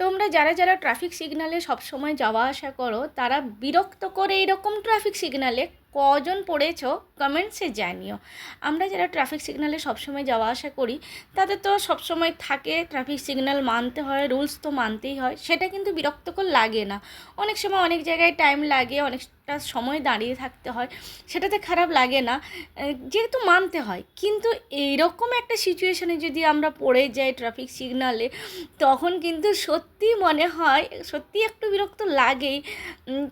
তোমরা যারা যারা ট্রাফিক সিগনালে সবসময় যাওয়া আসা করো, তারা বিরক্ত করে এরকম ট্রাফিক সিগনালে কজন পড়েছ কমেন্টসে জানিও। আমরা যারা ট্রাফিক সিগনালে সবসময় যাওয়া আসা করি, তাদের তো সবসময় থাকে ট্রাফিক সিগন্যাল মানতে হয় রুলস তো মানতেই হয়, সেটা কিন্তু বিরক্তকর লাগে না। অনেক সময় অনেক জায়গায় টাইম লাগে, অনেকটা সময় দাঁড়িয়ে থাকতে হয়, সেটাতে খারাপ লাগে না। যেহেতু মানতে হয়, কিন্তু এইরকম একটা সিচুয়েশনে যদি আমরা পড়ে যাই ট্রাফিক সিগনালে তখন কিন্তু সত্যি মনে হয়, সত্যি একটু বিরক্ত লাগেই।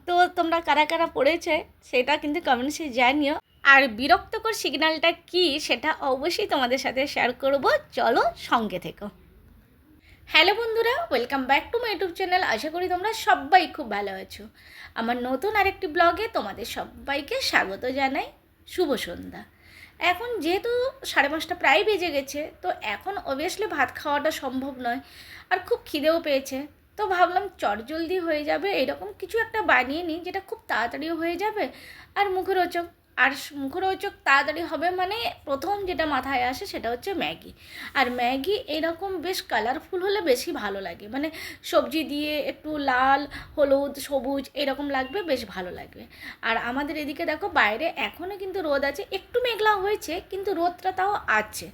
তো তোমরা কারা কারা পড়েছে, সেটা কিন্তু কমেন্টসে জানিও। আর বিরক্তকর সিগন্যালটা কি সেটা অবশ্যই তোমাদের সাথে শেয়ার করব। চলো সঙ্গে থেকো। হ্যালো বন্ধুরা welcome back to my YouTube channel আশা করি তোমরা সবাই খুব ভালো আছো। আমার নতুন আরেকটি ব্লগে তোমাদের সবাইকে স্বাগত জানাই। শুভ সন্ধ্যা। এখন যেহেতু সাড়ে পাঁচটা প্রায় বেজে গেছে, তো এখন অবভিয়াসলি ভাত খাওয়াটা সম্ভব নয়। আর খুব খিদেও পেয়েছে। তো ভাবলাম চটজলদি হয়ে যাবে, এরকম কিছু একটা বানিয়ে নিই যেটা খুব তাড়াতাড়িও হয়ে যাবে। আর মুখরোচক আর মুখরোচক তাড়াতাড়ি হবে মানে প্রথম যেটা মাথায় আসে সেটা হচ্ছে ম্যাগি। আর ম্যাগি এরকম বেশ কালারফুল হলে বেশি ভালো লাগে মানে সবজি দিয়ে একটু লাল, হলুদ, সবুজ এরকম লাগবে বেশ ভালো লাগবে। আর আমাদের এদিকে দেখো বাইরে এখনও কিন্তু রোদ আছে, একটু মেঘলা হয়েছে কিন্তু রোদটা তাও আছে।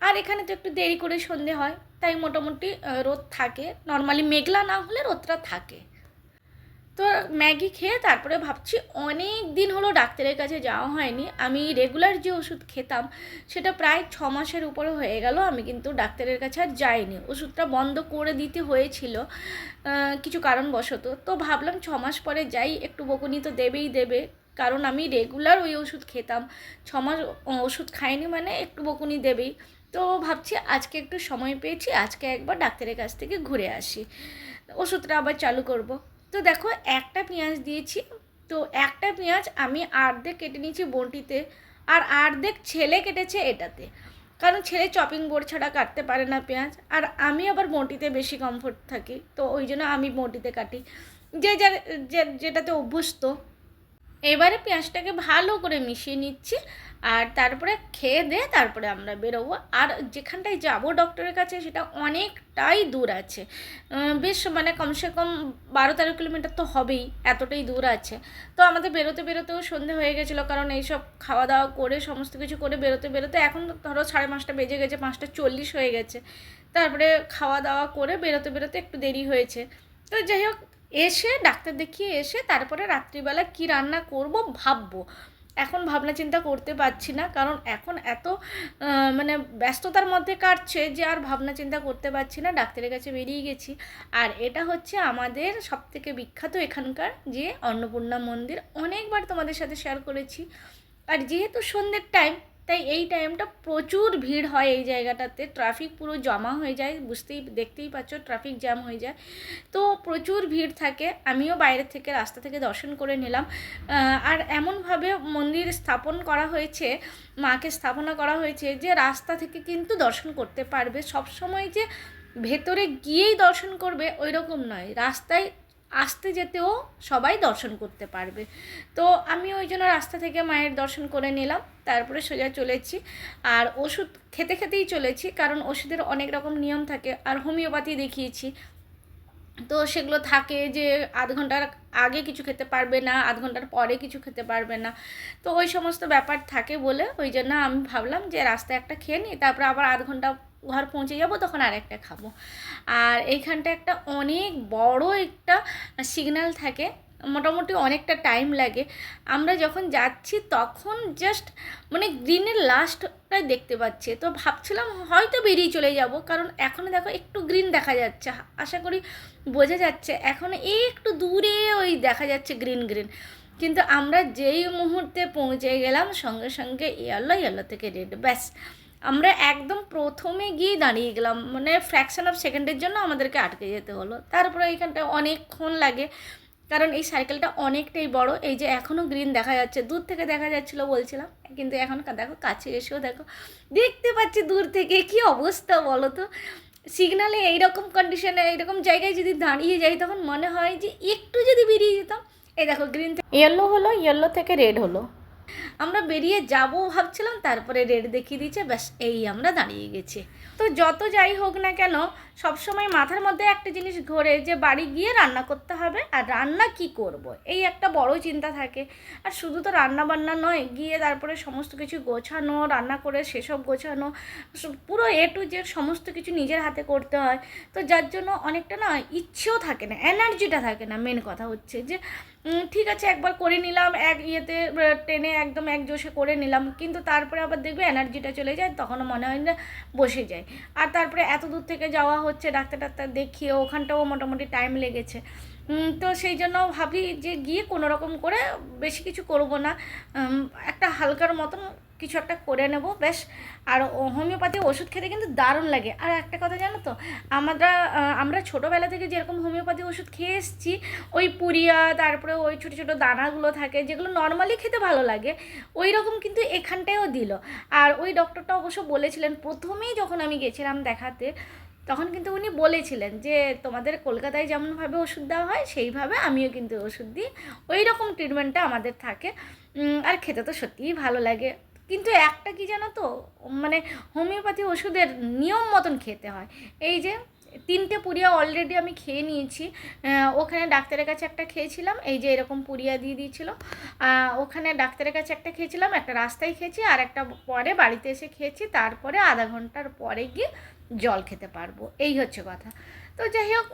আর এখানে তো একটু দেরি করে সন্ধে হয়, তাই মোটামুটি রোদ থাকে। নর্মালি মেঘলা না হলে রোদটা থাকে। তো ম্যাগি খেয়ে তারপরে ভাবছি, অনেক দিন হলো ডাক্তারের কাছে যাওয়া হয়নি। আমি রেগুলার যে ওষুধ খেতাম, সেটা প্রায় ছ মাসের উপরে হয়ে গেল। আমি কিন্তু ডাক্তারের কাছে আর যাইনি। ওষুধটা বন্ধ করে দিতে হয়েছিল কিছু কারণবশত। তো ভাবলাম ছ মাস পরে যাই, একটু বকুনি তো দেবেই দেবে। কারণ আমি রেগুলার ওই ওষুধ খেতাম। ছ মাস ওষুধ খাইনি মানে একটু বকুনি দেবেই। তো ভাবছি আজকে একটু সময় পেয়েছি, আজকে একবার ডাক্তারের কাছ থেকে ঘুরে আসি। ওষুধটা আবার চালু করব। তো দেখো, একটা পেঁয়াজ দিয়েছি, তো একটা পেঁয়াজ আমি আর্ধেক কেটে নিয়েছি বটিতে আর আর্ধেক ছেলে কেটেছে এটাতে। কারণ ছেলে চপিং বোর্ড ছাড়া কাটতে পারে না পেঁয়াজ, আর আমি আবার বটিতে বেশি কমফোর্ট থাকি, তো ওই জন্য আমি বটিতে কাটি। যে যার যে- যেটাতে অভ্যস্ত এবারে পেঁয়াজটাকে ভালো করে মিশিয়ে নিচ্ছি আর তারপরে খেয়ে দিয়ে তারপরে আমরা বেরোবো। আর যেখানটায় যাব ডক্টরের কাছে সেটা অনেকটাই দূর আছে। বেশ মানে কমসে কম বারো তেরো কিলোমিটার তো হবেই, এতটাই দূর আছে। তো আমাদের বেরোতে বেরোতেও সন্ধে হয়ে গেছিল কারণ এইসব খাওয়া দাওয়া করে, সমস্ত কিছু করে বেরোতে বেরোতে এখন ধরো সাড়ে পাঁচটা বেজে গেছে, পাঁচটা চল্লিশ হয়ে গেছে। তারপরে খাওয়া দাওয়া করে বেরোতে বেরোতে একটু দেরি হয়েছে। তো যাই হোক এসে, ডাক্তার দেখিয়ে এসে তারপরে রাত্রিবেলা কি রান্না করব ভাববো। এখন ভাবনা চিন্তা করতে পারছি না, কারণ এখন এত মানে ব্যস্ততার মধ্যে কাটছে যে আর ভাবনা চিন্তা করতে পারছি না, ডাক্তারের কাছে বেরিয়ে গেছি। আর এটা হচ্ছে আমাদের সবথেকে বিখ্যাত এখানকার যে অন্নপূর্ণা মন্দির। অনেকবার তোমাদের সাথে শেয়ার করেছি। আর যেহেতু সন্ধ্যের টাইম তাই এই টাইমটা প্রচুর ভিড় হয় এই জায়গাটাতে। ট্রাফিক পুরো জমা হয়ে যায়, বুঝতেই, দেখতেই পাচ্ছ ট্রাফিক জ্যাম হয়ে যায়। তো প্রচুর ভিড় থাকে, আমিও বাইরে থেকে রাস্তা থেকে দর্শন করে নিলাম। আর এমনভাবে মন্দির স্থাপন করা হয়েছে, মাকে স্থাপনা করা হয়েছে যে রাস্তা থেকে কিন্তু দর্শন করতে পারবে। সব সময় যে ভেতরে গিয়েই দর্শন করবে ওই রকম নয়। রাস্তায় আসতে যেতেও সবাই দর্শন করতে পারবে। তো আমি ওই জন্য রাস্তা থেকে মায়ের দর্শন করে নিলাম, তারপরে সোজা চলেছি। আর ওষুধ খেতে খেতেই চলেছি, কারণ ওষুধের অনেক রকম নিয়ম থাকে। আর হোমিওপ্যাথি দেখিয়েছি তো সেগুলো থাকে যে আধ ঘণ্টার আগে কিছু খেতে পারবে না, আধ ঘণ্টার পরে কিছু খেতে পারবে না। তো ওই সমস্ত ব্যাপার থাকে বলে ওই জন্য আমি ভাবলাম যে রাস্তায় একটা খেয়ে নিই, তারপর আবার আধ ঘণ্টা ঘর পৌঁছে যাব, তখন আর একটা খাব। আর এইখানটা একটা অনেক বড় একটা সিগন্যাল থাকে মোটামুটি অনেকটা টাইম লাগে। আমরা যখন যাচ্ছি তখন জাস্ট মানে গ্রিনের লাস্টটাই দেখতে পাচ্ছি। তো ভাবছিলাম হয়তো বেরিয়ে চলে যাব, কারণ এখনও দেখো একটু গ্রিন দেখা যাচ্ছে। আশা করি বোঝা যাচ্ছে, এখন একটু দূরে ওই দেখা যাচ্ছে গ্রিন গ্রিন কিন্তু আমরা যেই মুহূর্তে পৌঁছে গেলাম, সঙ্গে সঙ্গে ইয়েলো ইয়েলো থেকে রেড ব্যাস, আমরা একদম প্রথমে গিয়ে দাঁড়িয়ে গেলাম। মানে ফ্র্যাকশন অফ সেকেন্ডের জন্য আমাদেরকে আটকে যেতে হলো। তারপরে এইখানটা অনেকক্ষণ লাগে। কারণ এই সাইকেলটা অনেকটাই বড়। এই যে এখনও গ্রিন দেখা যাচ্ছে, দূর থেকে দেখা যাচ্ছিল বলছিলাম, কিন্তু এখন দেখো কাছে এসেও দেখো, দেখতে পাচ্ছি দূর থেকে, কি অবস্থা বলো তো? সিগনালে এইরকম কন্ডিশনে এইরকম জায়গায় যদি দাঁড়িয়ে যাই, তখন মনে হয় যে একটু যদি বেরিয়ে যেতাম। এই দেখো গ্রিন ইয়েলো হলো ইয়েলো থেকে রেড হলো। আমরা বেরিয়ে যাব ভাবছিলাম, তারপরে রেড দেখিয়ে দিয়েছে, ব্যাস এই আমরা দাঁড়িয়ে গেছি। তো যত যাই হোক না কেন, সবসময় মাথার মধ্যে একটা জিনিস ঘোরে যে বাড়ি গিয়ে রান্না করতে হবে, আর রান্না কি করব। এই একটা বড় চিন্তা থাকে। আর শুধু তো রান্না বান্না নয়, গিয়ে তারপরে সমস্ত কিছু গোছানো, রান্না করে সেসব গোছানো পুরো এ টু জেড সমস্ত কিছু নিজের হাতে করতে হয়। তো যার জন্য অনেকটা না ইচ্ছেও থাকে না, এনার্জিটা থাকে না। মেন কথা হচ্ছে যে ঠিক আছে, একবার করে নিলাম, এক ইয়েতে টেনে একদম এক জোশে করে নিলাম, কিন্তু তারপরে আবার দেখবে এনার্জিটা চলে যায়, তখনও মনে হয় না বসে যায়। আর তারপরে এত দূর থেকে যাওয়া হচ্ছে, ডাক্তার ডাক্তার দেখিয়ে ওখানটাও মোটামুটি টাইম লেগেছে। তো সেই জন্য ভাবি যে গিয়ে কোনো রকম করে বেশি কিছু করব না। একটা হালকার মতন কিছু একটা করে নেব। বেশ, আর হোমিওপ্যাথি ওষুধ খেতে কিন্তু দারুণ লাগে। আর একটা কথা জানো তো, আমরা আমরা ছোটোবেলা থেকে যেরকম হোমিওপ্যাথি ওষুধ খেয়ে এসেছি, ওই পুরিয়া, তারপরে ওই ছোটো ছোটো দানাগুলো থাকে, যেগুলো নর্মালি খেতে ভালো লাগে ওই রকম কিন্তু এখানটায়ও দিল। আর ওই ডক্টরটা অবশ্য বলেছিলেন, প্রথমেই যখন আমি গেছিলাম দেখাতে, তখন কিন্তু উনি বলেছিলেন যে, তোমাদের কলকাতায় যেমনভাবে ওষুধ দেওয়া হয়, সেইভাবে আমিও কিন্তু ওষুধ দিই। ওই রকম ট্রিটমেন্টটা আমাদের থাকে। আর খেতে তো সত্যিই ভালো লাগে। কিন্তু একটা কি জানো তো? মানে হোমিওপ্যাথি ওষুধের নিয়ম মতন খেতে হয়। এই যে তিনটে পুরিয়া অলরেডি আমি খেয়ে নিয়েছি। ওখানে ডাক্তারের কাছে একটা খেয়েছিলাম। এই যে এরকম পুরিয়া দিয়ে দিয়েছিল। ওখানে ডাক্তারের কাছে একটা খেয়েছিলাম, একটা রাস্তায় খেয়েছি, আর একটা পরে বাড়িতে এসে খেয়েছি। তারপরে আধা ঘণ্টার পরে গিয়ে জল খেতে পারব। এই হচ্ছে কথা। তো যাই হোক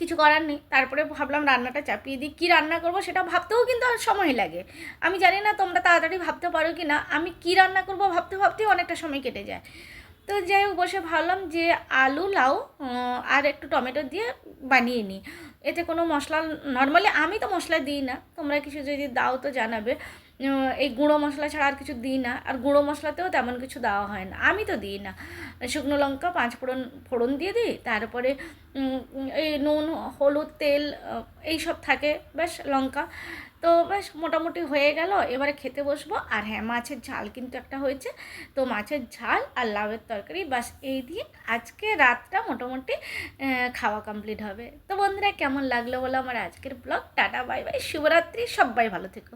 কিছু করার নেই। তারপরে ভাবলাম রান্নাটা চাপিয়ে দিই। কী রান্না করব সেটা ভাবতেও কিন্তু সময় লাগে। আমি জানি না তোমরা তাড়াতাড়ি ভাবতে পারো কি না আমি কী রান্না করব ভাবতে ভাবতেই অনেকটা সময় কেটে যায়। তো যাই হোক, বসে ভাবলাম যে আলু, লাউ আর একটু টমেটো দিয়ে বানিয়ে নিই। এতে কোনো মশলা, নর্মালি আমি তো মশলা দিই না। তোমরা কিছু যদি দাও তো জানাবে। এই গুঁড়ো মশলা ছাড়া আর কিছু দিই না। আর গুঁড়ো মশলাতেও তেমন কিছু দেওয়া হয় না। আমি তো দিই না। শুকনো লঙ্কা, পাঁচ ফোড়ন ফোড়ন দিয়ে দিই। তারপরে এই নুন, হলুদ, তেল এই সব থাকে। বেশ লঙ্কা। তো ব্যাস, মোটামুটি হয়ে গেল। এবারে খেতে বসবো। আর হ্যাঁ মাছের ঝাল কিন্তু একটা হয়েছে। তো মাছের ঝাল আর লাউয়ের তরকারি বাস এই দিয়ে আজকে রাতটা মোটামুটি খাওয়া কমপ্লিট হবে। তো বন্ধুরা, কেমন লাগল বলো আমার আজকের ব্লগ? Tata, bye by. শুভরাত্রি। সবাই ভালো থেকো।